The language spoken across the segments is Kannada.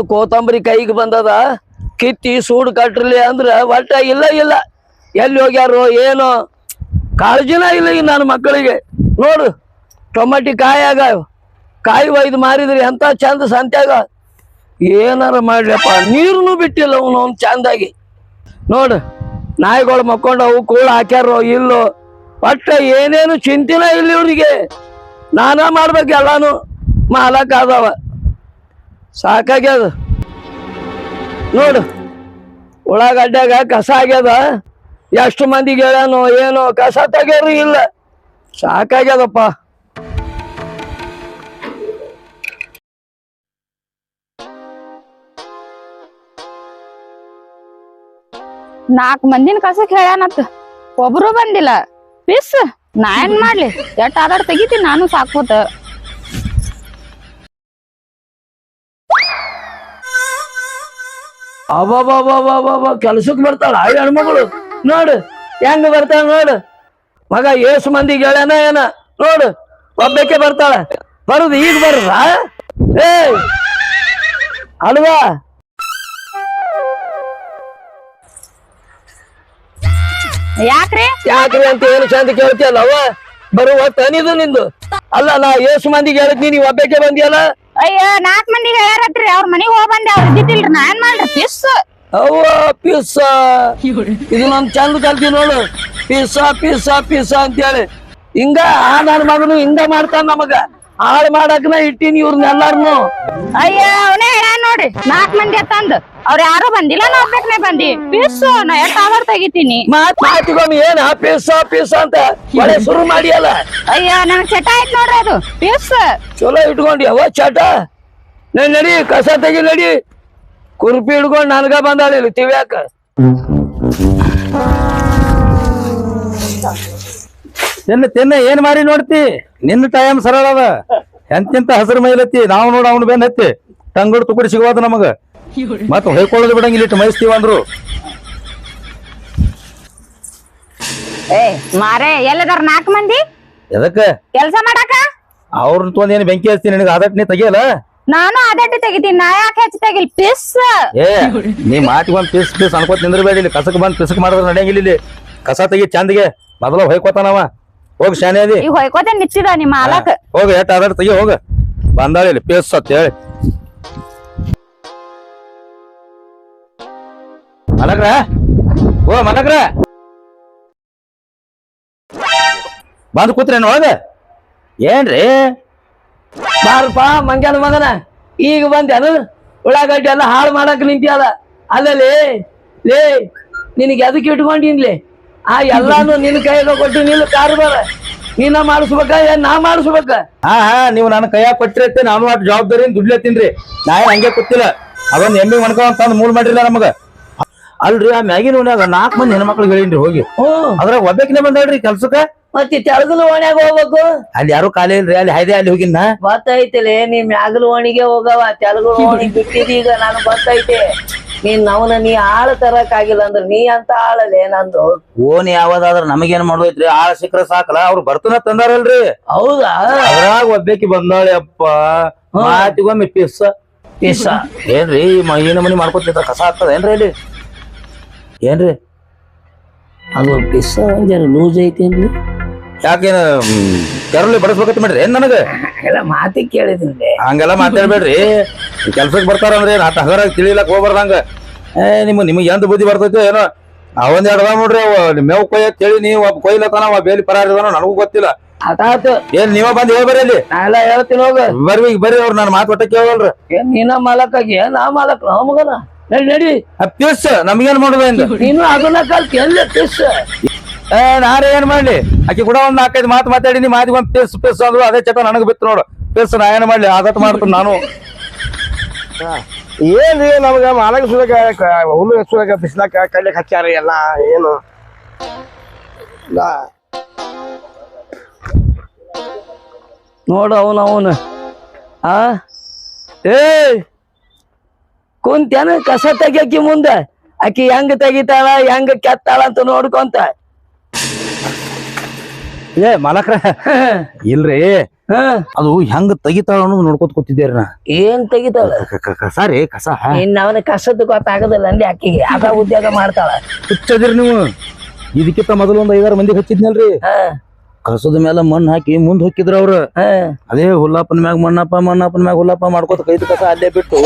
ಅವನು ಕೋತಂಬರಿ ಕೈಗೆ ಬಂದದ, ಕಿತ್ತಿ ಸೂಡು ಕಟ್ರಲಿ ಅಂದ್ರೆ ಒಟ್ಟ ಇಲ್ಲ ಇಲ್ಲ. ಎಲ್ಲಿ ಹೋಗ್ಯಾರೋ ಏನೋ. ಕಾಳಜಿನ ಇಲ್ಲ ಈಗ ನನ್ನ ಮಕ್ಕಳಿಗೆ. ನೋಡು, ಟೊಮಾಟಿ ಕಾಯಿ ಆಗಾವ ಕಾಯಿ ಒಯ್ದು ಮಾರಿದ್ರಿ, ಎಂತ ಚಂದ ಸಂತ್ಯಾಗ. ಏನಾರ ಮಾಡ್ಲಪ್ಪ ನೀರನ್ನು ಬಿಟ್ಟಿಲ್ಲ ಅವನು ಅವ್ನು ಚಂದಾಗಿ. ನೋಡು, ನಾಯಿಗಳು ಮಕ್ಕೊಂಡವು, ಕೂಳು ಹಾಕ್ಯಾರೋ, ಇಲ್ಲೋ. ಒಟ್ಟ ಏನೇನು ಚಿಂತಿನ ಇಲ್ಲ ಇವ್ರಿಗೆ. ನಾನಾ ಮಾಡ್ಬೇಕು ಎಲ್ಲಾನು. ಮಾಲಕ್ ಆದವ. ಸಾಕಾಗ್ಯದ. ನೋಡು ಉಳ್ಳಾಗಡ್ಡ್ಯಾಗ ಕಸ ಆಗ್ಯದ. ಎಷ್ಟು ಮಂದಿಗೆ ಹೇಳ್ಯಾನೋ ಏನೋ ಕಸ ತೆಗ್ಯಾರು ಇಲ್ಲ. ಸಾಕಾಗ್ಯದಪ್ಪ. ನಾಲ್ಕು ಮಂದಿನ ಕಸಕ್ ಹೇಳ್ಯಾನತ್ ಒಬ್ರು ಬಂದಿಲ್ಲ. ಪಿಸ್, ನಾ ಏನ್ ಮಾಡ್ಲಿ? ಎಟ್ ಆದಾಡ್ ತೆಗಿತೀನಿ, ನಾನು ಸಾಕೋತ ಅಬ್ಬಬ್ಬಬ್ಬಬ್ಬಬ್ಬ ಕೆಲ್ಸಕ್ಕೆ ಬರ್ತಾಳ ಆ ಹೆಣ್ಮಗಳು ನೋಡು ಹೆಂಗ ಬರ್ತಾಳ ನೋಡು. ಮಗ ಏಸು ಮಂದಿಗೆ ಹೇಳ್ಯಾನ ಏನ ನೋಡು ಒಬ್ಬಕ್ಕೆ ಬರ್ತಾಳ. ಬರುದು ಈಗ ಬರುದ? ಏ ಅಲ್ವಾ? ಯಾಕ್ರಿ? ಯಾಕ್ರಿ ಅಂತ ಏನು ಚಂದ ಕೇಳ್ತಿಯಲ್ಲ ಅವ ಬರುವ ತನಿದು ನಿಂದು. ಅಲ್ಲ ನಾ ಏಸು ಮಂದಿಗೆ ಹೇಳಿದ್ನಿ ನೀವು ಒಬ್ಬಕ್ಕೆ ಬಂದಿಯಲ್ಲ? ಅಯ್ಯ ನಾಲ್ಕ್ ಮಂದಿಗೆ ಹೇಳ್ಯಾರತ್ರಿ ಅವ್ರ ಮನೆಗೆ ಹೋಗಿ ಬಂದೆ ಅವ್ರ ಇದ್ದಿತ್ತಿಲ್ರಿ ನಾ ಏನ್ ಮಾಡ್ರಿ ಪಿಸ್. ಅವ್ವ ಪಿಸ್. ಇದು ನಮ್ ಚಂದ ಕಲ್ತಿ ನೋಡು. ಪಿಸ್ಸ ಪಿಸ್ಸ ಪಿಸ್ಸ ಅಂತೇಳಿ. ಹಿಂಗ ಆ ನನ್ನ ಮಗನು ಹಿಂಗ ಮಾಡ್ತಾನ ನಮಗ. ಹಾಳು ಮಾಡಕ್ನ ಇಟ್ಟಿನಿ ಇವ್ರನ್ನ ಎಲ್ಲಾರ್ನು. ಅಯ್ಯ ಅವನೇ ಹೇಳ್ಯಾನ ನೋಡ್ರಿ ನಾಲ್ಕ್ ಮಂದಿ ಅತ್ತಂದ್. ಅವ್ರ ಯಾರು ಬಂದಿಲ್ಲ ನಾ ಒಬ್ಬಕ್ನೆ ಬಂದಿ. ಪೀಸು ನಾ ಎಷ್ಟ್ ಆದಾಡ್ ತೆಗಿತೀನಿ. ಮಾತ್ ಮಾತಿಗೊಮ್ಮೆ ಏನ? ಪೀಸ ಪೀಸ ಅಂತ ಒಳ್ಳೆ ಶುರು ಮಾಡಿಯಲ್ಲ? ಅಯ್ಯೋ ನನ್ ಚಟ ಆಯ್ತು ನೋಡ್ರಿ ಅದು. ಪೀಸ್. ಚಲೋ ಇಟ್ಕೊಂಡಿ ಅವ ಚಟ. ನಡಿ ನಡಿ ಕಸ ತೆಗಿ ನಡಿ. ಕುರ್ಪಿ ಹಿಡ್ಕೊಂಡ್ ನನ್ಗ ಬಂದಾಳ ಇಲ್ಲಿ ತಿವ್ಯಾಕ? ತಿನ್ನ ತಿನ್ನ ಏನ್ ಮಾರಿ ನೋಡ್ತಿ? ನಿನ್ನ ಟೈಮ್ ಸರಳ ಅದ. ಎಂತಿಂತ ಹಸಿರು ಮೈಲತ್ತಿ? ನಾವು ನೋಡ ಅವ್ನು ಬೆನ್ ಹತ್ತಿ. ಟಂಗುಡ್ ತುಕುಡಿ ಸಿಗೋದು ನಮಗ. ಮತ್ ಹೊಯ್ಕೊಳ್ಳೋದು ಬಿಡಂಗಿಲ್ಲ ಇಟ್ಟು ಮೈಸ್ತೀವ ಅಂದ್ರು. ಏ ಮಾರೇ ಎಲ್ಲದಾರ ನಾಲ್ಕು ಮಂದಿ? ಎದಕ್ಕ? ಕೆಲಸ ಮಾಡಾಕ ಅವ್ರನ್ನ ತೊಂದ್ ಏನ್ ಬೆಂಕಿ ಹಚ್ತೀನಿ ನಿನಗೆ ಆದಟ್ ನೀ ತೆಗಿಯಲ್ಲ? ನಾನು ಅದಟ್ಟು ತೆಗಿತೀನಿ ನಾ ಯಾಕೆ ಹೆಚ್ಚು ತೆಗಿಲ್? ಪಿಸ್. ಏ ನೀ ಮಾತಿಗೆ ಒಂದ್ ಪಿಸ್ ಪಿಸ್ ಅನ್ಕೋತ ನಿಂದ್ರಬೇಡಿ ಇಲ್ಲಿ. ಕಸಕ್ ಬಂದ್ ಪಿಸಕ್ ಮಾಡಿದ್ರೆ ನಡೆಯಂಗಿಲ್ಲ ಇಲ್ಲಿ ಕಸ ತೆಗಿ ಚಂದಿಗೆ. ಮೊದಲ ಹೊಯ್ಕೋತಾನವ ಹೋಗ್ ಶಾನೆ ಅದಿ ಈಗ ಹೊಯ್ಕೋತೆ ನಿಂತಿದ ನಿಮ್ಮ ಮಾಲಕ್ ಹೋಗ ಎಟ್ ಆದಟ್ ತೆಗಿ ಹೋಗ. ಬಂದಾಳ ಇಲ್ಲಿ ಪಿಸ್ ಅಂತ ಹೇಳಿ. ಮಲಗ್ರ. ಓ, ಮಲಗ್ರ. ಬಂದು ಕೂತ್ರೇನು ಒಳಗ ಏನ್ರಿ? ಬಾರಪ್ಪ, ಮಂಗ್ಯಾನ ಮಗನ ಈಗ ಬಂದ್ಯಾನು ಉಳ್ಳಾಗಡ್ಡಿ ಎಲ್ಲ ಹಾಳು ಮಾಡಕ್ ನಿಂತಿಯಲ್ಲ ಅಲ್ಲಲ್ಲಿ, ಲೇ, ನಿನಗೆ ಅದಕ್ಕೆ ಇಟ್ಕೊಂಡಿನ್ಲಿ? ಆ ಎಲ್ಲಾನು ನಿನ್ನ ಕೈಯಾಗ ಕೊಟ್ಟು ನಿನ್ನ ಕಾರ್ಬಾರ ನೀನ ಮಾಡಿಸ್ಬೇಕ ಏನ್ ನಾ ಮಾಡಿಸ್ಬೇಕ? ಹಾ ಹಾ, ನೀವು ನನ್ನ ಕೈಯಾಗ ಕೊಟ್ಟಿರತ್ತೆ ನಾನು ಜವಾಬ್ದಾರಿ ದುಡ್ಲತ್ತೀನ್ರಿ ನಾ ಹಂಗೆ ಕೊತ್ತಿಲ್ಲ ಅದೊಂದು ಎಮ್ಮಿ ಮನ್ಕೊಂಡ್ ತಂದ್ ಮೂಲ್ ಮಾಡಿಲ್ಲ ನಮಗ. ಅಲ್ರಿ ಆ ಮ್ಯಾಗಿನ ಓಣ್ಯಾಗ ನಾಲ್ಕು ಮಂದಿ ಹೆಣ್ಮಕ್ಳು ಹೇಳಿನ್ರಿ ಹೋಗಿ. ಅದ್ರ ಅದ್ರಾಗ ಒಬ್ಬಕಿನೇ ಬಂದಾಳ್ರಿ ಕೆಲ್ಸಕ್ಕ. ಮತ್ತೆ ತೆಳಗಲು ಓಣ್ಯಾಗ ಹೋಗ್ಬೇಕು? ಅಲ್ಲಿ ಯಾರು ಖಾಲಿ ಇಲ್ರಿ ಅಲ್ಲಿ ಹೈದೆ ಅಲ್ಲಿ ಹೋಗಿನ ಗೊತ್ತೈತಿಲೆ ನೀ ಮ್ಯಾಗಲು ಓಣಿಗೆ ಹೋಗವ ತೆಳಗಲು ಓಣಿ ಬಿಟ್ಟಿದೀಗ ನಾನು ಗೊತ್ತೈತೆ. ನೀನ್ ನವನ ನೀ ಆಳ ತರಕ್ ಆಗಿಲ್ಲ ಅಂದ್ರೆ ನೀ ಅಂತ ಆಳಲೆ ನಂದು. ಓನ್ ಯಾವ್ದಾದ್ರ ನಮಗೇನ್ ಮಾಡೋಯ್ತ್ರಿ ಆಳ ಸಿಕ್ರ ಸಾಕಲ್ಲ ಅವ್ರು ಬರ್ತನ ತಂದಾರಲ್ರಿ. ಹೌದಾ? ಅದ್ರಾಗ ಒಬ್ಬಾಕಿ ಬಂದಾಳೆ ಅಪ್ಪ. ಮಾತಿಗೊಮ್ಮೆ ಪಿಸ್ಸ. ಪಿಸ್ಸ. ಏನ್ರಿ ಏನ ಮನಿ ಮಾಡ್ಕೊತಿದ್ರ ಕಸ ಆಗ್ತದ ಏನ್ರಿ ಅಲ್ಲಿ ಏನ್ರಿ? ಅದು ಪಿಸ್ಸ ಜರ ಲೂಸ್ ಐತಿ ಯಾಕೇನು ಕೆರಳಿ ಬಡಸ್ಬೇಕಂತ ಮಾಡ್ರಿ ಏನ್ ನನಗೆ? ಎಲ್ಲ ಮಾತಿ ಕೇಳಿದ್ರಿ ಹಂಗೆಲ್ಲ ಮಾತಾಡ್ಬೇಡ್ರಿ. ಕೆಲ್ಸಕ್ಕೆ ಬರ್ತಾರಂದ್ರೆ ಅಂದ್ರೆ ಆ ಹಗರಾಗ ತಿಳಿಲಕ್ ಹೋಗ್ಬಾರ್ದಂಗ. ಏ ನಿಮ್ಗೆ ನಿಮಗೆ ಎಂತ ಬುದ್ಧಿ ಬರ್ತೈತೆ ಏನೋ? ಅವಂದ್ ಎರಡು ಅದಾವ ನೋಡ್ರಿ ಅವ ಮೇವ್ ಕೊಯ್ಯ ಕೇಳಿ ನೀವು ಒಬ್ಬ ಕೊಯ್ಲತ್ತಾನ ಅವ ಬೇಲಿ ಪರಾರಿದಾನ ನನಗೂ ಗೊತ್ತಿಲ್ಲ. ಅದಾತು. ಏನ್ ನೀವ ಬಂದ್ ಹೇಳ್ಬರಿ ಅಲ್ಲಿ? ನಾ ಎಲ್ಲ ಹೇಳ್ತೀನಿ ಹೋಗ. ಬರ್ರಿ ಈಗ ಬರ್ರಿ ಅವ್ರು ನನ್ನ ಮಾತು ಒಟ್ಟ ಕೇಳಲ್ರಿ. ಏನ್ ನೀನ ಮಾಲಕ್ಕಾಗಿ? ನಾ ಮಾಲಕ್? ನಾ ಮಗನ? ನಡಿ ನಡಿ. ಪ್ಯೂಸ್ ನಮಗೇನ್ ಮಾಡುದ ಇನ್ನು ನೀನು ಅದನ್ನ ಕಲ್ತಿ ಎಲ್ಲ ಪಿಸ್ ಏ ನಾರೇ ಏನ್ ಮಾಡ್ಲಿ? ಆಕಿ ಕೂಡ ಒಂದ್ ನಾಲ್ಕೈದು ಮಾತು ಮಾತಾಡಿನಿ ಮಾತಿಗೆ ಒಂದ್ ಪಿಸ್ ಪಿಸ್ ಅಂದ್ರು ಅದೇ ಚಟ ನನಗ್ ಬಿತ್ತು ನೋಡು. ಪಿಸ್ ನಾ ಏನ್ ಮಾಡ್ಲಿ? ಆಗತ್ ಮಾಡ್ತೀನಿ ನಾನು. ಏನ್ರಿ ನಮ್ಗ ಮಾಲಕ ಸುಲಕ ಹುಲ್ಲು ಸುಲಕ ಬಿಸ್ಲಾಕ ಕಡ್ಲಿಕ್ ಹಚ್ಚಾರ ಎಲ್ಲ ಏನು? ನೋಡು ಅವನ ಅವನು ಆ? ಏ ಕುಂತ್ಯಾನ ಕಸ ತೆಗಿಯಕಿ ಮುಂದ. ಆಕಿ ಹೆಂಗ್ ತೆಗಿತಾಳ ಹೆಂಗ ಕೆತ್ತಾಳ ಅಂತ ನೋಡ್ಕೊಂತ. ಏ ಮಲಕ್ರ ಇಲ್ರಿ. ಹಾ. ಅದು ಹೆಂಗ್ ತೆಗಿತಾಳ ಅನ್ನೋದು ನೋಡ್ಕೊತ ಕೂತಿದ್ದೇರಿ ನಾ. ಏನ್ ತೆಗಿತಾಳ? ಕಸ ರೀ ಕಸ ಇನ್ ಅವನ ಕಸದ ಗೊತ್ತಾಗದಿಲ್ಲ ಅಂದಿ ಆಕಿಗೆ. ಅದ ಉದ್ಯೋಗ ಮಾಡ್ತಾಳ. ಹುಚ್ಚದಿರಿ ನೀವು. ಇದಕ್ಕಿಂತ ಮೊದಲು ಒಂದ್ ಐದಾರು ಮಂದಿ ಹಚ್ಚಿದ್ನಲ್ರಿ. ಹಾ. ಕಸದ ಮೇಲೆ ಮಣ್ಣು ಹಾಕಿ ಮುಂದ್ ಹೊಕ್ಕಿದ್ರ ಅವ್ರ. ಅದೇ ಹುಲ್ಲಪ್ಪನ ಮ್ಯಾಗ ಮಣ್ಣಪ್ಪ ಮಣ್ಣಪ್ಪನ ಮ್ಯಾಗ ಹುಲ್ಲಪ್ಪ ಮಾಡ್ಕೋತ ಕೈದ ಕಸ ಅಲ್ಲೇ ಬಿಟ್ಟು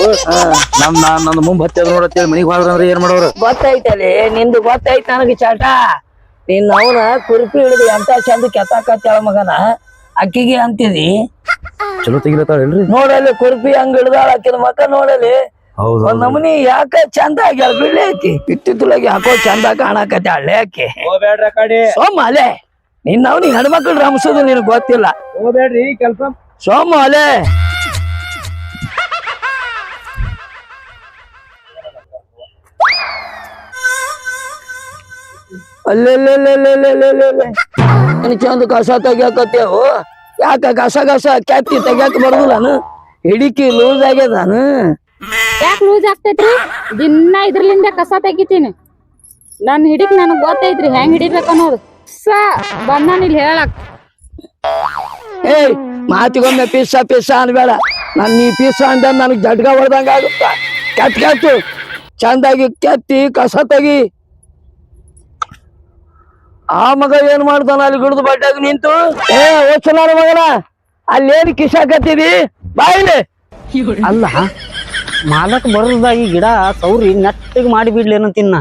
ನಮ್ ನಾ ನನ್ ಮುಂದ್ ಹಚ್ಚದ ನೋಡತ್ತೇಳಿ ಮನಿಗ್ ಹೋದ್ರಂದ್ರೆ ಏನ್ ಮಾಡೋರು? ಗೊತ್ತೈತಲ್ಲಿ ನಿಂದು ಗೊತ್ತೈತ್ ನನಗೆ ಚಾಟ. ನಿನ್ನ ಅವನ ಕುರುಪಿ ಹಿಡಿದು ಎಂತ ಚಂದ ಕೆತ್ತಾಕತ್ತಾಳ ಮಗನ ಅಕ್ಕಿಗೆ ಅಂತಿದಿ. ಚಲೋ ತೆಗಿಲತ್ತಾಳಿ ನೋಡಲಿ ನೋಡಲ್ಲಿ ಕುರುಪಿ ಹಂಗ ಹಿಡ್ದಾಳ ಅಕ್ಕಿನ ಮಕ್ಕ ನೋಡಲಿ ಹೌದು ನಮನಿ ಯಾಕ ಚಂದ ಆಗ್ಯಾಳ ಬಿಡ್ಲಿ ಐತಿ ಇಟ್ಟಿತ್ತಲಾಗಿ ಯಾಕೋ ಚಂದ ಕಾಣಕತ್ತಾಳೆ ಅಕ್ಕಿ ಹೋಗ್ಬೇಡ್ರಿ ಕಡೆ ಸೋಮ ಅಲೆ. ನಿನ್ನ ಅವನಿ ಹೆಣ್ಮಕ್ಳು ರಮಿಸೋದು ನಿನ್ ಗೊತ್ತಿಲ್ಲ. ಹೋಗ್ಬೇಡ್ರಿ ಕೆಲ್ಸ. ಸೋಮ ಅಲೆ. ಅಲ್ಲೆಲ್ಲೆಲ್ಲೆಲ್ಲೆಲ್ಲೆಲ್ಲೆಲ್ಲೆ ನೀನ್ ಚಂದ ಕಸ ತೆಗಿಯಾಕತ್ತೇವು ಯಾಕ ಕಸ ಕಸ ಕೆತ್ತಿ ತೆಗಿಯಾಕ ಬರುದಿಲ್ಲನು ಹಿಡಿಕಿ ಲೂಸ್ ಆಗ್ಯದಾನು ಯಾಕೆ ಲೂಸ್ ಆಗ್ತೈತ್ರಿ? ದಿನ ಇದ್ರಲಿಂದ ಕಸ ತೆಗಿತೀನಿ. ನನ್ನ ಹಿಡಿಕ್ ನನಗ್ ಗೊತ್ತೈತ್ರಿ ಹೆಂಗ್ ಹಿಡಿಬೇಕು ಅನ್ನೋದು. ಸ ಬಂದಾನ ಇಲ್ಲಿ ಹೇಳಕ್. ಏಯ್ ಮಾತಿಗೊಮ್ಮೆ ಪಿಸ್ಸ ಪಿಸ್ಸ ಅನ್ಬೇಡ. ನಾನು ಈ ಪಿಸ್ಸ ಅಂದ ನನಗೆ ಜಡ್ಗ ಹೊಡ್ದಂಗ ಆಗುತ್ತ? ಕೆಟ್ಟ ಕೆತ್ತು ಚಂದಾಗಿ ಕೆತ್ತಿ ಕಸ ತೆಗಿ. ಆ ಮಗ ಏನ್ ಮಾಡ್ತಾನ ಅಲ್ಲಿ ಗುಡ್ದು ಬಡ್ಡಾಗ ನಿಂತು? ಏ ಓಚನಾರ ಮಗನ ಅಲ್ಲೇನ್ ಕಿಸಾಕತ್ತಿದಿ ಬಾಯಿಲೆ ಅಲ್ಲ ಮಾಲಕ್ ಬರಲ್ದಾಗಿ ಗಿಡ ಸೌರಿ ನೆಟ್ಟಿಗೆ ಮಾಡಿ ಬಿಡ್ಲೇನು ತಿನ್ನ.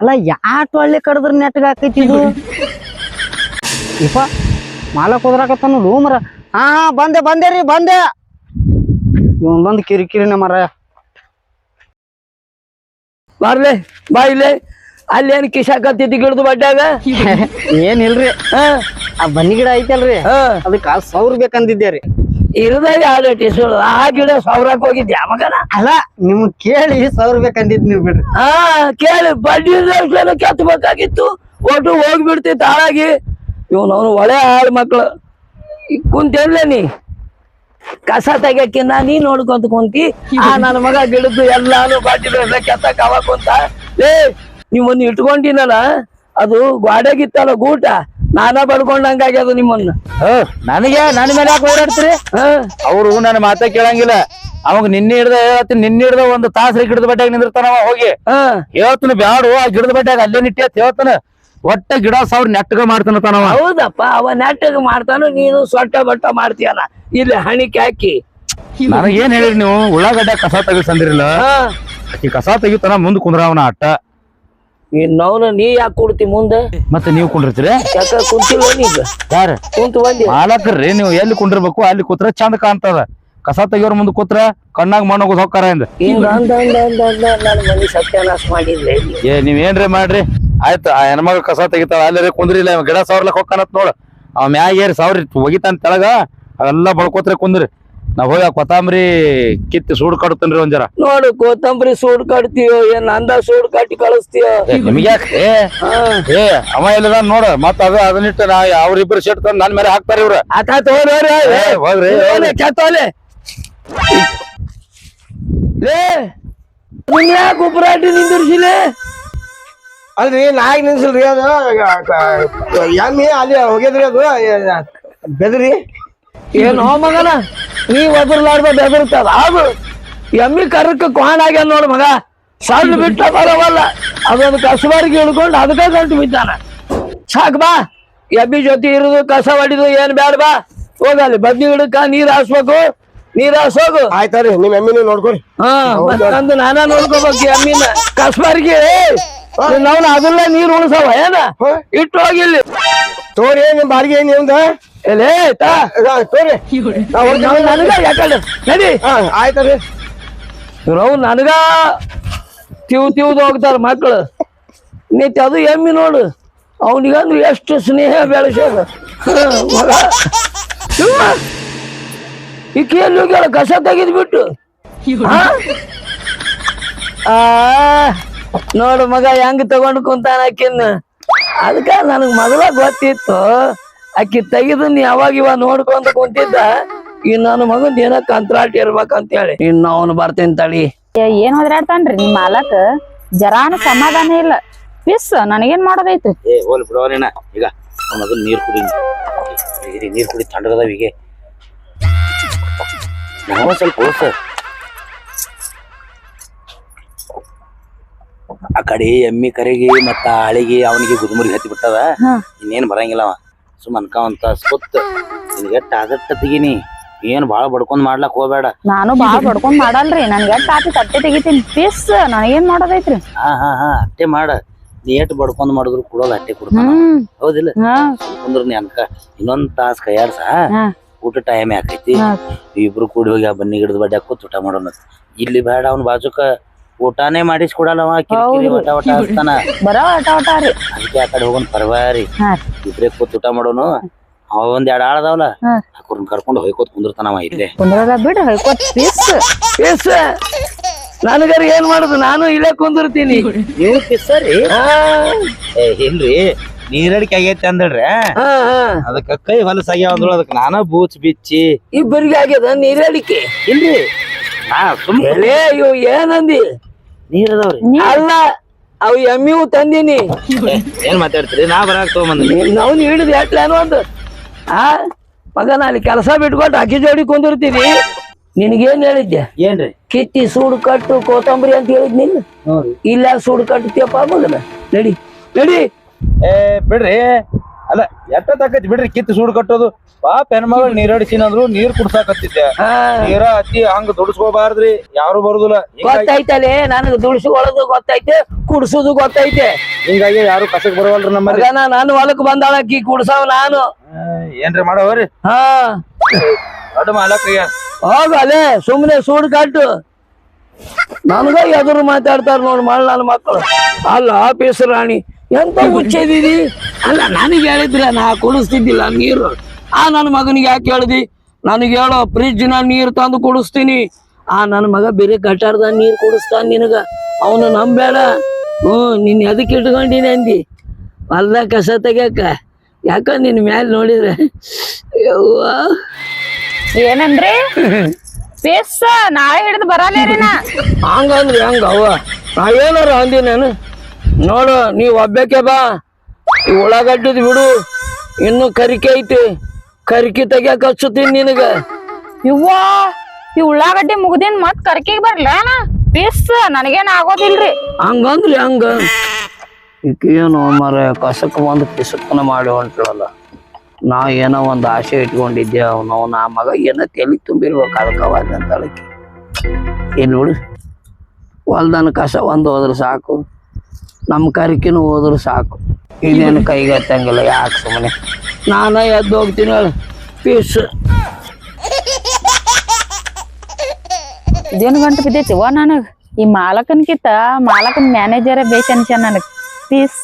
ಅಲ್ಲ ಯಾಟ್ ಒಳ್ಳೆ ಕಡದ್ರ ನೆಟ್ಗೆ ಹಾಕೈತಿ ಇದು? ಇಪ್ಪ ಮಾಲಕ್ ಹೋದ್ರಾಕತ್ತ ನೋಡು ಮರ. ಹಾ ಬಂದೆ ಬಂದೆ ರೀ ಬಂದೆ. ಇವನ್ ಬಂದು ಕಿರಿಕಿರಿನ ಮರ. ಬರ್ಲೆ ಅಲ್ಲಿ ಎಲ್ಲಿ ಕಿಸಾಕತ್ತಿದ್ದಿ ಗಿಡದ ಬಡ್ಡಾಗ ಏನಿಲ್ರಿ? ಹಾ. ಆ ಬನ್ನಿ ಗಿಡ ಐತಲ್ರಿ? ಅದಕ್ಕ ಸೌರ್ ಬೇಕಂದಿದ್ದೆ ರೀ. ಇರದಾಗ ಎರಡು ಟಿಸುಳು ಆ ಗಿಡ ಸಾವಿರಕ್ಕೆ ಹೋಗಿದ್ದೆ ಮಗನ? ಅಲ್ಲ ನಿಮ್ ಕೇಳಿ ಸಾವಿರ ಬೇಕಂದಿದ್ ನೀವು ಬಿಡ್ರಿ. ಹಾ ಕೇಳಿ. ಬಡ್ಡಿ ಕೆತ್ತಬೇಕಾಗಿತ್ತು ಒಟ್ಟು ಹೋಗ್ಬಿಡ್ತಿತ್ತು ಹಾಳಾಗಿ ಇವನ್ ಅವನು ಒಳ್ಳೆ ಹಾಳು ಮಕ್ಳು. ಕುಂತೇನ್ಲೆ ನೀ. ಕಸ ತೆಗಿಯಕ್ಕಿನ್ನ ನೀ ನೋಡ್ಕೊಂತ ಕುಂತಿ. ಆ ನನ್ನ ಮಗ ಗಿಡದ್ದು ಎಲ್ಲಾನು ಬಡ್ಡಿ ಕೆತ್ತಕ್ ಅವ ಕುಂತ? ಏ ನಿಮ್ಮನ್ನ ಇಟ್ಕೊಂಡಿನಲ್ಲ? ಅದು ಗ್ವಾಡೆಗಿತ್ತಲ್ಲ ಗೂಟ. ನಾನ ಬಡ್ಕೊಂಡಂಗಾಗ್ಯದ ನಿಮ್ಮನ್ನ. ನನಗೆ ನನ್ನ ಮೇಲೆ ಯಾಕೆ ಓಡಾಡ್ತೀರಿ? ಅವ್ರು ನನ್ನ ಮಾತ ಕೇಳಂಗಿಲ್ಲ. ಅವಾಗ ನಿನ್ನೆ ಹಿಡ್ದ ಹೇಳ್ತೀನಿ ನಿನ್ನೆ ಹಿಡ್ದ ಒಂದು ತಾಸ್ರಿ ಗಿಡದ ಬಡ್ಡ್ಯಾಗ ನಿಂದಿರ್ತಾನ ಅವ ಹೋಗಿ. ಹೇಳ್ತಾನ ಬ್ಯಾಡು ಆ ಗಿಡದ ಬಟ್ಟೆಗ ಅಲ್ಲೇ ನಿಟ್ಟಿ ಅಂತ ಹೇಳ್ತಾನ. ಒಟ್ಟ ಗಿಡ ಸಾವಿರ ನೆಟ್ಟಗ ಮಾಡ್ತಾನ ತಾನವ ಹೌದಪ್ಪ ಅವ ನೆಟ್ಟಗ ಮಾಡ್ತಾನ ನೀನು ಸೊಟ್ಟ ಬಟ್ಟ ಮಾಡ್ತೀಯಲ್ಲ. ಇಲ್ಲಿ ಹಣಿಕೆ ಹಾಕಿ. ನನಗೇನ್ ಹೇಳಿರಿ ನೀವು? ಉಳ್ಳಾಗಡ್ಡೆ ಕಸ ತೆಗಿಸಂದಿರಲ್ಲ ಈ ಕಸ ತೆಗಿತಾನ ಮುಂದ್ ಕುಂದ್ರವನ ಅಟ್ಟ. ಇನ್ನವನು ನೀ ಯಾಕೆ ಕೊಡ್ತಿ ಮುಂದೆ? ಮತ್ತೆ ನೀವು ಕುಂಡಿರ್ತೀರಿ? ಯಾಕ ಕುಂತಿಲ್ಲ ನೀಗ ಯಾರ? ಕುಂತು ಬಂದಿ. ಮಾಲಕರ್ರಿ ನೀವು ಎಲ್ಲಿ ಕುಂಡಿರ್ಬೇಕು ಅಲ್ಲಿ ಕೂತ್ರ ಚಂದ ಕಾಣ್ತದ. ಕಸ ತೆಗಿಯೋರ್ ಮುಂದ್ ಕೂತ್ರ ಕಣ್ಣಾಗ ಮಣ್ಣು ಹೋಗ್ತಾರ ಇಂದ ಹಿಂಗ ಅಂದ ಅಂದ ಅಂದ ಅಂದ ನನ್ನ ಮನೆ ಸತ್ಯಾನಾಶ ಮಾಡಿದ್ರೆ ಏ ನೀವ್ ಏನ್ರಿ ಮಾಡ್ರಿ? ಆಯ್ತು ಆ ಹೆಣ್ಮಗ ಕಸ ತೆಗಿತಾಳ ಅಲ್ಲಿ ಕುಂದ್ರಿಲ್ಲ ಇವ ಗಿಡ ಸಾವಿರ್ಲಕ್ ಹೋಗ್ತಾನತ್ ನೋಡು. ಅವ ಮ್ಯಾಗ ಏರಿ ಸಾವಿರ ಒಗಿತಾನ ತೆಳಗ ಅವೆಲ್ಲ ಬಳ್ಕೋತ್ರಿ ಕುಂದ್ರಿ. ನಾ ಹೋಗ ಕೊತ್ತಂಬರಿ ಕಿತ್ತಿ ಸೂಡ್ ಕಡ್ತೇನ್ರಿ ಒಂದ್ ಜರ. ನೋಡು ಕೊತ್ತಂಬರಿ ಸೂಡ್ ಕಟ್ತೀಯೋ ಏನ್ ಅಂದ ಸೂಡ್ ಕಟ್ಟಿ ಕಳಿಸ್ತೀಯೋ? ನಿಮ್ಗ್ಯಾಕೆ ಹಾ. ಏ ಅವ ಎಲ್ಲದ ನೋಡ ಮತ್ತ ಅದ ಅದನ್ನಿಟ್ಟು ನಾ ಅವ್ರಿಬ್ರು ಶೆಟ್ ತಂದ್ ನನ್ ಮೇಲೆ ಹಾಕ್ತಾರ ಇವ್ರ. ಹೋಗ್ರಿ ಏ, ಹೋಗ್ರಿ, ಹೋಗ್ರಿ. ಚತ್ತೋಲೆ ಲೇ ನಿಮ್ ಯಾಕೆ ಉಪರಾಟಿ ನಿಂದಿರ್ಸಿಲೆ? ಅಲ್ರಿ ನಾಯಿ ನಿಲ್ಸಲ್ರಿ ಅದು. ಎಮ್ಮಿ ಅಲ್ಲಿ ಹೋಗಿದ್ರಿ ಅದು. ಬೆದ್ರಿ. ಏನು ಮಗನ? ನೀ ಒದರ್ಲಾರ್ದ ಬೆದರ್ತದ ಅದು ಎಮ್ಮಿ ಕರಕ್ಕೆ ಕ್ವಾಣ ಆಗ್ಯಾನ ನೋಡು ಮಗ. ಸಣ್ಣ ಬಿಟ್ಟ ಬರವಲ್ಲ. ಅದೊಂದು ಕಸಬಾರಿಗೆ ಹಿಡ್ಕೊಂಡು ಅದಕ್ಕೆ ಗಂಟು ಬಿದ್ದಾನ. ಸಾಕ್ ಬಾ. ಎಮ್ಮಿ ಜೊತೆ ಇರುದು ಕಸ ಹೊಡಿದು ಏನ್ ಬ್ಯಾಡ ಬಾ. ಹೋಗಲ್ಲಿ ಬದ್ನಿ ಗಿಡಕ್ಕ ನೀರ್ ಹಾಸ್ಬೇಕು. ನೀರ್ ಹಾಸೋಗು ಆಯ್ತಾರಿ ನಿಮ್ ಎಮ್ಮಿನ ನೋಡ್ಕೊರಿ ಹಾ ಮತ್ತೊಂದು ನಾನ ನೋಡ್ಕೋಬೇಕು ಎಮ್ಮಿನ. ಕಸಬಾರಿಗೆ ನಾವು ಅದನ್ನ ನೀರ್ ಉಳಿಸವ ಏನ? ಇಟ್ಟು ಹೋಗಿಲ್ಲಿ ತೋರಿ ನಿಮ್ ಬಾಡಿಗೆ ಏನ್ ನಿಮ್ದ ಎಲೇ ತಾ. ತೋರಿ. ನನಗ ಯಾಕಂದ್ರೆ ನಡಿ. ಆಯ್ತಾರಿ ಇವ್ರವ್ ನನಗ ತಿವ್ ತಿವ್ದು ಹೋಗ್ತಾರ ಮಕ್ಕಳು ನಿತ್ಯ ಅದು ಎಮ್ಮಿ ನೋಡು. ಅವನಿಗಂದ್ರೆ ಎಷ್ಟು ಸ್ನೇಹ ಬೆಳೆಸೋದು ಮಗ. ಈಕೆ ಎಲ್ಲಿ ಹೋಗ್ಯಾಳ? ಕಸ ತೆಗೆದು ಬಿಟ್ಟು ಆ ನೋಡು ಮಗ ಹೆಂಗ್ ತಗೊಂಡು ಕುಂತಾನ ಆಕಿನ್ನ. ಅದಕ್ಕ ನನಗ್ ಮೊದಲ ಗೊತ್ತಿತ್ತು. ಆಕಿ ತೆಗೆದು ಯಾವಾಗ ಇವ ನೋಡ್ಕೊಂತ ಕುಂತಿದ್ದ ಈ ನನ್ನ ಮಗನ್ ಏನ ಕಂತ್ರಾಟ್ ಇರ್ಬೇಕಂತ ಹೇಳಿ ಇನ್ನ ಅವನು ಬರ್ತೇನ್ ತಳಿ ಏ, ಏನ್ ಹೋದ್ರಾಡ್ತಾನ್ರಿ ನಿಮ್ ಮಾಲಕ್? ಜರಾನ ಸಮಾಧಾನ ಇಲ್ಲ. ಪಿಸ್ ನನಗೇನ್ ಮಾಡೋದೈತಿ? ಏ ಹೋಲ್ ಈಗ ನೀರ್ ಕುಡಿ. ನೀರ್ ಕುಡಿ ತಣ್ಣಗದಾವ ಈಗ ನಾವು ಸ್ವಲ್ಪ ಹೋಸ ಆ ಕಡೆ ಎಮ್ಮಿ ಕರೆಗಿ ಮತ್ತ ಆಳಿಗೆ ಅವನಿಗೆ ಗುದುಮುರಿ ಹತ್ತಿ ಬಿಟ್ಟದ. ಇನ್ನೇನ್ ಬರಂಗಿಲ್ಲ ಅವ. ಸುಮ್ ಅನ್ಕಾವಂತ ಸುತ್ತ ನಿನಗೆ ಎಟ್ಟ ತೆಗಿನಿ? ಏನ್ ಬಾಳ ಬಡ್ಕೊಂಡ್ ಮಾಡ್ಲಕ್ ಹೋಗ್ಬೇಡ. ನಾನು ಬಾಳ ಬಡ್ಕೊಂಡ್ ಮಾಡಲ್ರಿ ನನ್ಗೆ ಎಟ್ ಆತಿ ತಟ್ಟೆ ತೆಗಿತೀನಿ. ಪೀಸ್ ನನಗೇನ್ ಮಾಡೋದೈತ್ರಿ? ಹಾ ಹಾ ಹಾ ಅಟ್ಟೆ ಮಾಡ. ನೀ ಎಟ್ ಬಡ್ಕೊಂಡ್ ಮಾಡಿದ್ರು ಕೊಡೋದು ಅಟ್ಟೆ ಕೊಡ್ತಾನ ಹೌದಿಲ್ಲ? ಕುಂದ್ರ ನೀ ಅನ್ಕ ಇನ್ನೊಂದ್ ತಾಸ್ ಕೈಯಾಡ್ಸ. ಊಟ ಟೈಮ್ ಯಾಕೈತಿ ಇಬ್ರು ಕೂಡಿ ಹೋಗಿ ಆ ಬನ್ನಿ ಗಿಡದ ಬಡ್ಡಿ ಹಾಕೋತ್ ಊಟ ಮಾಡೋಣ ಇಲ್ಲಿ ಬೇಡ ಅವ್ನ ಬಾಜುಕ. ಊಟಾನೇ ಮಾಡಿಸ್ಕೊಡಲ್ಲವ ಕಿರಿಕಿರಿ. ಒಟ ಒಟ ಹಚ್ತಾನ ಬರೋ ಆಟ ಆಟ ರೀ. ಅದಕ್ಕೆ ಆ ಕಡೆ ಹೋಗೋಣ ಪರವಾರಿ ಹಾ. ಇಬ್ರೇ ಕೂತ್ ಊಟ ಮಾಡೋನು. ಅವ ಒಂದ್ ಎರಡ್ ಆಳದವಲ್ಲ ಹಾ. ಕರ್ಕೊಂಡ್ ಕರ್ಕೊಂಡು ಹೋಯ್ಕೋತ್ ಕುಂದಿರ್ತಾನವ ಇಲ್ಲೇ. ಬಿಡ ಬಿಡ್ರಿ ಹೊಯ್ಕೋತ್. ಪೀಸ್. ಎಸ್ ನನಗರ ಏನ್ ಮಾಡುದು? ನಾನು ಇಲ್ಲೇ ಕುಂದಿರ್ತೀನಿ. ನೀವು ಕಿಸ್ಸರಿ ಏ ಇಲ್ರಿ. ನೀರಡಿಕೆ ಆಗೈತಿ ಅಂದಳ್ರಿ ಹಾ ಹಾ. ಅದಕ್ಕ ಕೈ ಹೊಲಸ ಅಂದ್ರು ಅದಕ್ಕೆ ನಾನ ಬೂಚ್ ಬಿಚ್ಚಿ. ಇಬ್ಬರಿಗೆ ಆಗ್ಯದ ನೀರಡಿಕೆ? ಇಲ್ರಿ. ಹಾ ಸುಮ್ ಎಲೇ ಇವು ಏನಂದಿ? ನೀರ್ ಅದಾವ್ರಿ ಅಲ್ಲ ಅವು ಎಮ್ಮಿವು ತಂದೀನಿ. ಏನ್ ಮಾತಾಡ್ತೀರಿ? ನಾ ಬರಾಕ್ ತಗೊಂಬಂದ್ರಿ ನಾವು ಹಿಡಿದು ಎಟ್ಲೇನು ಒಂದು? ಆ ಮಗ ಅಲ್ಲಿ ಕೆಲಸ ಬಿಟ್ಕೊಟ್ಟು ಅಕ್ಕಿ ಜೋಡಿ ಕುಂದಿರ್ತೀವಿ. ನಿನಗೇನ್ ಹೇಳಿದ್ದೆ? ಏನ್ರಿ? ಕಿತ್ತಿ ಸೂಡು ಕಟ್ಟು ಕೋತಂಬರಿ ಅಂತ ಹೇಳಿದ್ ನಿನ್ ಇಲ್ಲ ಸೂಡು ಕಟ್ಟುತ್ತೀಯಪ್ಪ ಮಗನ. ನಡಿ. ನಡಿ. ಏ ಬಿಡ್ರಿ. ಅಲ್ಲ ಎಟ್ಟ ತಕ್ಕತ್ತಿ ಬಿಡ್ರಿ ಕಿತ್ತು ಸೂಡ್ ಕಟ್ಟೋದು. ಪಾಪ ಹೆಣ್ಮಗಳು ನೀರಡಿಸಿನಂದ್ರು ನೀರ್ ಕುಡ್ಸಾಕತ್ತಿದ್ದೆ. ನೀರ ಹತ್ತಿ ಹಂಗ ದುಡಿಸ್ಕೋಬಾರ್ದ್ರಿ ಯಾರು ಬರುದಿಲ್ಲ. ಗೊತ್ತೈತಲೆ ನನಗೆ ದುಡಿಸ್ಕೊಳ್ಳೋದು ಗೊತ್ತೈತೆ ಕುಡ್ಸುದು ಗೊತ್ತೈತೆ. ಹಿಂಗಾಗಿ ಯಾರು ಕಸಕ್ ಬರವಲ್ರಿ ನಮ್ಮ ನಾನು ಹೊಲಕ್ ಬಂದಾಳ ಕಿ ಕುಡ್ಸವ್ ನಾನು. ಏನ್ರಿ ಮಾಡವ್ರಿ? ಹಾ. ದೊಡ್ಡ ಮಾಲಕಯ್ಯ ಹೋಗಲೆ ಸುಮ್ನೆ ಸೂಡು ಕಟ್ಟು. ನನಗ ಎದುರು ಮಾತಾಡ್ತಾರ ನೋಡ್ ಮಾಡ ನನ್ನ ಮಕ್ಕಳು ಅಲ್ಲ ಆಫೀಸ್ ರಾಣಿ. ಎಂತ ಹುಚ್ಚಿದೀನಿ ಅಲ್ಲ ನನಗೆ ಹೇಳಿದ್ರ ನಾ ಕುಡಿಸ್ತಿದ್ದಿಲ್ಲ ನೀರು. ಆ ನನ್ನ ಮಗನಿಗೆ ಯಾಕೆ ಹೇಳ್ದಿ? ನನಗೆ ಹೇಳೋ ಫ್ರಿಜ್ನ ನೀರು ತಂದು ಕುಡಿಸ್ತೀನಿ. ಆ ನನ್ನ ಮಗ ಬೇರೆ ಗಟಾರ್ದ ನೀರು ಕುಡಿಸ್ತಾನ ನಿನಗ. ಅವನು ನಂಬೇಡ ಹ್ಞೂ ನಿನ್ನ ಎದಕ್ಕೆ ಇಟ್ಕೊಂಡಿನಿ ಅಂದಿ? ಹೊಲ್ದಾಗ ಕಸ ತೆಗ್ಯಾಕ. ಯಾಕ ನಿನ್ನ ಮ್ಯಾಲೆ ನೋಡಿದ್ರೆ ಏನಂದ್ರಿ? ಪೀಸ್ ನಾಳೆ ಹಿಡಿದು ಬರಲ್ಲ ಹಂಗಂದ್ರಿ ಹಂಗ ಅವ್ವ ನಾ ಏನಾರ ಅಂದಿ ನಾನು? ನೋಡು ನೀ ಒಬ್ಬಕ್ಕೆ ಬಾ. ಈ ಉಳ್ಳಾಗಡ್ಡಿದ್ ಬಿಡು. ಇನ್ನು ಕರಿಕೆ ಐತಿ. ಕರಿಕೆ ತೆಗಿಯಕ್ ಹಚ್ಚುತ್ತೀನಿ ನಿನಗ. ಇವ್ವ ಈ ಉಳ್ಳಾಗಡ್ಡಿ ಮುಗ್ದಿನ್ ಮತ್ ಕರ್ಕಿಗ್ ಬರ್ಲ ಪೀಸ್ ನನಗೇನ್ ಆಗೋದಿಲ್ರಿ. ಹಂಗಂದ್ರಿ ಹಂಗ? ಏನು ಮರ ಕಸಕ್ ಒಂದು ಪಿಸಕ್ಕನ ಮಾಡಿ ಹೊಂಟಳಲ್ಲ. ನಾ ಏನೋ ಒಂದು ಆಸೆ ಇಟ್ಕೊಂಡಿದ್ದೆ ಅವನು. ನಾ ಮಗ ಏನೋ ತಲೆ ತುಂಬಿರ್ಬೇಕು ಅದಕ್ಕೆ ಅವಾದ ಅಂತ ಅಳಕಿ ಇಲ್ಲಿ ಬಿಡು. ಹೊಲ್ದನ ಕಸ ಒಂದು ಹೋದ್ರೆ ಸಾಕು. ನಮ್ಮ ಕರಿಕಿನೂ ಹೋದ್ರೆ ಸಾಕು. ಇದೇನು ಕೈಗತ್ತಂಗಿಲ್ಲ, ಯಾಕೆ ಸುಮ್ಮನೆ ನಾನು ಎದ್ದು ಹೋಗ್ತೀನಿ ಪೀಸ್ ಇದೇನು ಗಂಟು ಬಿದ್ದೈತಿ. ಓ, ನನಗ್ ಈ ಮಾಲಕನ್ಕಿತ್ತ ಮಾಲಕನ್ ಮ್ಯಾನೇಜರ್ ಬೇಷ್ ಅನ್ಸ ನನಗೆ. ಪೀಸ್